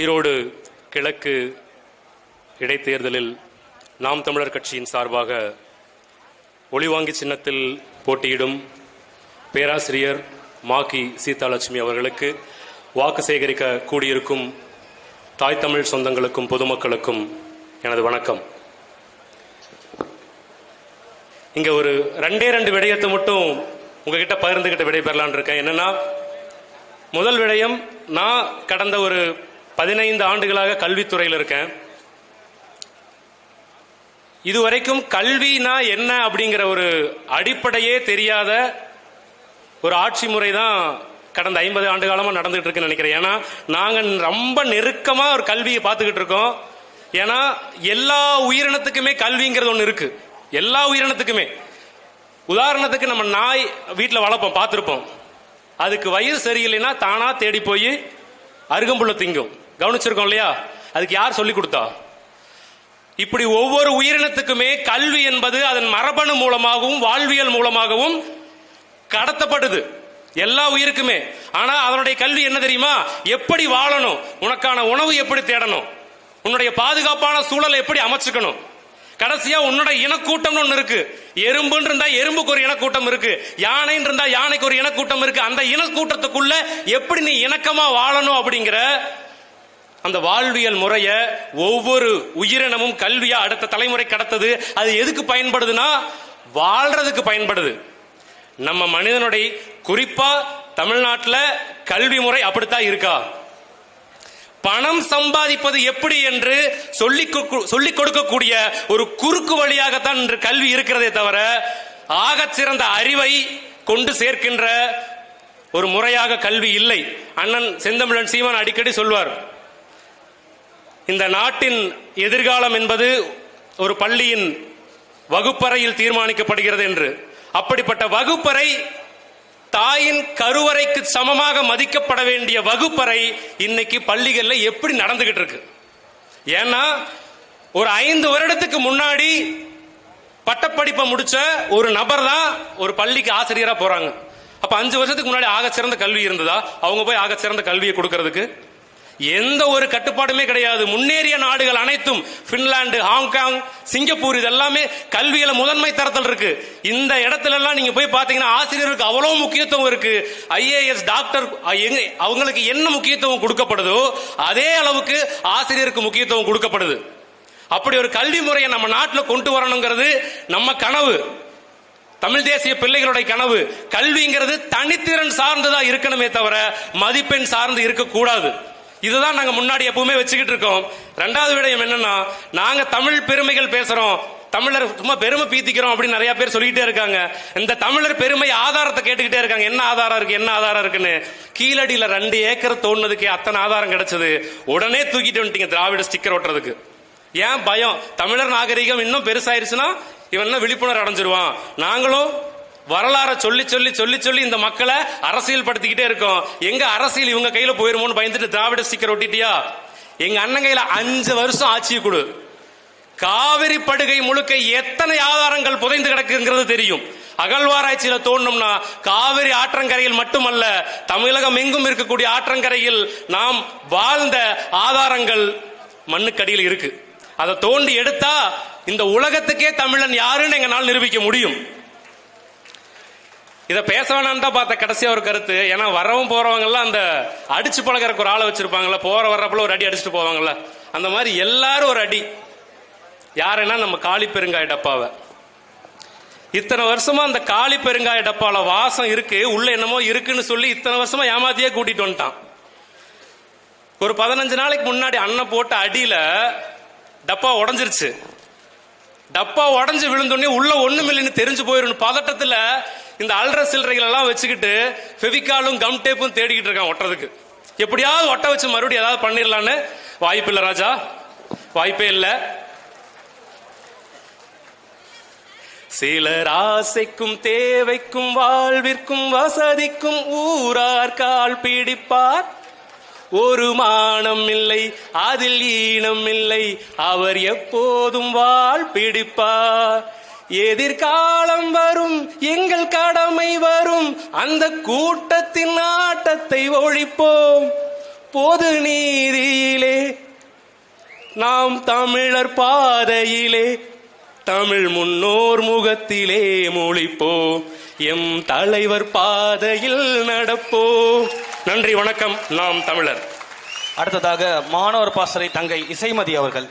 ஈரோடு கிழக்கு இடைத்தேர்தலில் நாம் தமிழர் கட்சியின் சார்பாக ஒளிவாங்கி சின்னத்தில் போட்டியிடும் பேராசிரியர் மாக்கி சீதாலட்சுமி அவர்களுக்கு வாக்கு சேகரிக்க கூடியிருக்கும் தாய் தமிழ் சொந்தங்களுக்கும் பொதுமக்களுக்கும் எனது வணக்கம். இங்க ஒரு ரெண்டே ரெண்டு விடயத்தை மட்டும் உங்ககிட்ட பகிர்ந்துகிட்ட விடைபெறலான் இருக்கேன். என்னன்னா முதல் விடயம் நான் கடந்த ஒரு பதினைந்து ஆண்டுகளாக கல்வித்துறையில் இருக்கேன். இதுவரைக்கும் கல்வினா என்ன அப்படிங்கிற ஒரு அடிப்படையே தெரியாத ஒரு ஆட்சி முறை தான் கடந்த ஐம்பது ஆண்டு காலமாக நடந்துகிட்டு இருக்குன்னு நினைக்கிறேன். ஏன்னா நாங்கள் ரொம்ப நெருக்கமாக ஒரு கல்வியை பார்த்துக்கிட்டு இருக்கோம். ஏன்னா எல்லா உயிரினத்துக்குமே கல்விங்கிறது ஒன்று இருக்கு. எல்லா உயிரினத்துக்குமே. உதாரணத்துக்கு நம்ம நாய் வீட்டில் வளர்ப்போம் பார்த்துருப்போம். அதுக்கு வயிறு சரியில்லைன்னா தானா தேடி போய் அருகம்புள்ள திங்கும். கவனிச்சிருக்கோம் இல்லையா? அதுக்கு யார் சொல்லி கொடுத்தா? இப்படி ஒவ்வொரு உயிரினத்துக்குமே கல்வி என்பது அதன் மரபணு மூலமாகவும் வாழ்வியல் மூலமாகவும் கடத்தப்படுது. எல்லா உயிருக்குமே. ஆனா அதனுடைய கல்வி என்ன தெரியுமா? எப்படி வாழணும்? உனக்கான உணவு எப்படி தேடணும்? உன்னுடைய பாதுகாப்பான சூழலை எப்படி அமைச்சுக்கணும்? கடைசியா உன்னோட இனக்கூட்டம்னு ஒண்ணு இருக்கு. எறும்புன்னு இருந்தா எறும்புக்கு ஒரு இனக்கூட்டம் இருக்கு. யானைன்னு இருந்தா யானைக்கு ஒரு இனக்கூட்டம் இருக்கு. அந்த இனக்கூட்டத்துக்குள்ள எப்படி நீ இணக்கமா வாழணும் அப்படிங்கிற அந்த வாழ்வியல் முறைய ஒவ்வொரு உயிரினமும் கல்வியா அடுத்த தலைமுறை கடத்தது. அது எதுக்கு பயன்படுதுன்னா வாழ்றதுக்கு பயன்படுது. நம்ம மனிதனுடைய குறிப்பா தமிழ்நாட்டில் கல்வி முறை அப்படித்தான் இருக்கா? பணம் சம்பாதிப்பது எப்படி என்று சொல்லி சொல்லிக் கொடுக்கக்கூடிய ஒரு குறுக்கு வழியாகத்தான் இன்று கல்வி இருக்கிறதே தவிர ஆகச் சிறந்த அறிவை கொண்டு சேர்க்கின்ற ஒரு முறையாக கல்வி இல்லை. அண்ணன் செந்தமிழன் சீமான் அடிக்கடி சொல்வார் இந்த நாட்டின் எதிர்காலம் என்பது ஒரு பள்ளியின் வகுப்பறையில் தீர்மானிக்கப்படுகிறது என்று. அப்படிப்பட்ட வகுப்பறை தாயின் கருவறைக்கு சமமாக மதிக்கப்பட வேண்டிய வகுப்பறை இன்னைக்கு பள்ளிகளில் எப்படி நடந்துகிட்டு இருக்கு? ஏன்னா ஒரு ஐந்து வருடத்துக்கு முன்னாடி பட்டப்படிப்பை முடிச்ச ஒரு நபர் தான் ஒரு பள்ளிக்கு ஆசிரியரா போறாங்க. அப்ப அஞ்சு வருஷத்துக்கு முன்னாடி ஆக சிறந்த கல்வி இருந்ததா? அவங்க போய் ஆக சிறந்த கல்வியை கொடுக்கறதுக்கு எந்த ஒரு கட்டுப்பாடுமே கிடையாது. முன்னேறிய நாடுகள் அனைத்தும் பின்லாந்து ஹாங்காங் சிங்கப்பூர் இதெல்லாமே கல்வியில முதன்மை தரத்தில் இருக்கு. இந்த இடத்துல எல்லாம் நீங்க போய் பாத்தீங்கன்னா ஆசிரியருக்கு அவ்வளவு முக்கியத்துவம் இருக்கு. ஐஏஎஸ் டாக்டர் அவங்களுக்கு என்ன முக்கியத்துவம் கொடுக்கப்படுதோ அதே அளவுக்கு ஆசிரியருக்கு முக்கியத்துவம் கொடுக்கப்படுது. அப்படி ஒரு கல்வி முறையை நம்ம நாட்டில் கொண்டு வரணுங்கிறது நம்ம கனவு. தமிழ் தேசிய பிள்ளைகளுடைய கனவு. கல்விங்கிறது தனித்திறன் சார்ந்ததா இருக்கணுமே தவிர மதிப்பெண் சார்ந்து இருக்கக்கூடாது. இதுதான் நாங்க முன்னாடி எப்பவுமே வச்சுக்கிட்டு இருக்கோம். ரெண்டாவது விடயம் என்னன்னா நாங்க தமிழ் பெருமைகள் பேசுறோம். தமிழர் சும்மா பெருமை பீத்திக்கிறோம் அப்படின்னு நிறைய பேர் சொல்லிட்டே இருக்காங்க. இந்த தமிழர் பெருமை ஆதாரத்தை கேட்டுக்கிட்டே இருக்காங்க. என்ன ஆதாரம் இருக்கு என்ன ஆதாரம் இருக்குன்னு. கீழடியில ரெண்டு ஏக்கர் தோணுனதுக்கு அத்தனை ஆதாரம் கிடைச்சது. உடனே தூக்கிட்டு வந்துட்டீங்க திராவிட ஸ்டிக்கர் ஓட்டுறதுக்கு. ஏன் பயம்? தமிழர் நாகரிகம் இன்னும் பெருசாயிருச்சுன்னா இவன் விழிப்புணர்வு அடைஞ்சிருவான்? நாங்களும் வரலாற சொல்லி சொல்லி சொல்லி சொல்லி இந்த மக்களை அரசியல் படுத்திக்கிட்டே இருக்கோம். எங்க அரசியல் இவங்க கையில போயிருமோன்னு பயந்துட்டு திராவிட ஸ்டிக்கர் ஒட்டிட்டியா? எங்க அண்ணன் கையில அஞ்சு வருஷம் ஆட்சி கொடு. காவிரி படுகை முழுக்க எத்தனை ஆதாரங்கள் புதைந்து கிடக்குங்கிறது தெரியும். அகழ்வாராய்ச்சியில தோணும்னா காவிரி ஆற்றங்கரையில் மட்டுமல்ல தமிழகம் எங்கும் இருக்கக்கூடிய ஆற்றங்கரையில் நாம் வாழ்ந்த ஆதாரங்கள் மண்ணுக்கடியில் இருக்கு. அதை தோண்டி எடுத்தா இந்த உலகத்துக்கே தமிழன் யாருன்னு எங்களால் நிரூபிக்க முடியும். இதை பேச வேணாம் தான் பார்த்த கடைசியா ஒரு கருத்து. ஏன்னா வரவும் போறவங்க எல்லாம் அந்த அடிச்சு பழகிறக்கு ஒரு ஆளை வச்சிருப்பாங்கல்ல போற வர்றப்பல ஒரு அடி அடிச்சுட்டு போவாங்கல்ல. அந்த மாதிரி எல்லாரும் ஒரு அடி. யாருன்னா நம்ம காளி பெருங்காய டப்பாவை. இத்தனை வருஷமா அந்த காளி பெருங்காய டப்பால வாசம் இருக்கு உள்ள என்னமோ இருக்குன்னு சொல்லி இத்தனை வருஷமா ஏமாத்தியே கூட்டிட்டு வந்துட்டான். ஒரு பதினஞ்சு நாளைக்கு முன்னாடி அண்ணன் போட்ட அடியில டப்பா உடஞ்சிருச்சு. டப்பா உடஞ்சு விழுந்தோடனே உள்ள ஒண்ணும் இல்லைன்னு தெரிஞ்சு போயிடும் பதட்டத்துல இந்த அல்ற சில்லறைகள் எல்லாம் வச்சுக்கிட்டு ஃபெவிகாலும் கம் டேப்பும் தேடிக்கிட்டு இருக்கான் ஒட்டுறதுக்கு. எப்படியாவது ஒட்ட வச்சு மறுபடியும் ஏதாவது பண்ணிடலான்னு? வாய்ப்பு இல்லை ராஜா. வாய்ப்பே இல்லை. சிலர் ஆசைக்கும் தேவைக்கும் வாழ்விற்கும் வசதிக்கும் ஊரார் கால் பிடிப்பார். ஒரு மானம் இல்லை அதில் ஈனம் இல்லை அவர் எப்போதும் வாழ் பிடிப்பார். எதிர்காலம் வரும் எங்கள் கடமை வரும். அந்த கூட்டத்தின் ஆட்டத்தை ஒழிப்போம். பொது நீதியிலே நாம் தமிழர் பாதையிலே தமிழ் முன்னோர் முகத்திலே மொழிப்போம். எம் தலைவர் பாதையில் நடப்போம். நன்றி வணக்கம். நாம் தமிழர். அடுத்ததாக மாணவர் பாசறை தங்கை இசைமதி அவர்கள்.